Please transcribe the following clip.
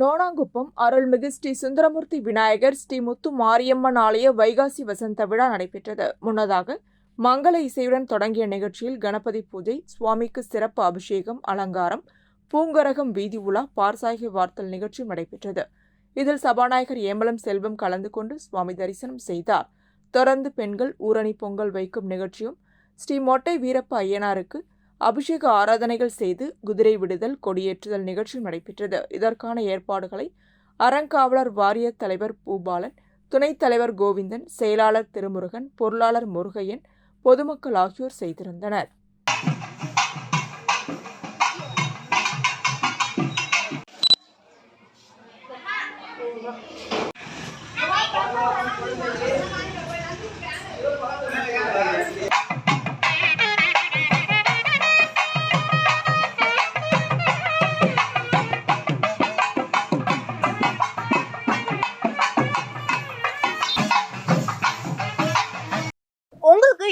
நோனாங்குப்பம் அருள்மிகு ஸ்ரீ சுந்தரமூர்த்தி விநாயகர் ஸ்ரீ முத்து மாரியம்மன் ஆலய வைகாசி வசந்த விழா நடைபெற்றது. முன்னதாக மங்கள இசையுடன் தொடங்கிய நிகழ்ச்சியில் கணபதி பூஜை சுவாமிக்கு சிறப்பு அபிஷேகம் அலங்காரம் பூங்கரகம் வீதி உலா பார்சாகி வார்த்தல் நிகழ்ச்சி நடைபெற்றது. இதில் சபாநாயகர் ஏம்பலம் செல்வம் கலந்து கொண்டு சுவாமி தரிசனம் செய்தார். தொடர்ந்து பெண்கள் ஊரணி பொங்கல் வைக்கும் நிகழ்ச்சியும் ஸ்ரீ மொட்டை வீரப்ப ஐயனாருக்கு அபிஷேக ஆராதனைகள் செய்து குதிரை விடுதல் கொடியேற்றுதல் நிகழ்ச்சி நடைபெற்றது. இதற்கான ஏற்பாடுகளை அறங்காவலர் வாரிய தலைவர் பூபாலன் துணைத் தலைவர் கோவிந்தன் செயலாளர் திருமுருகன் பொருளாளர் முருகையன் பொதுமக்கள் ஆகியோர் செய்திருந்தனர். உங்களுக்கு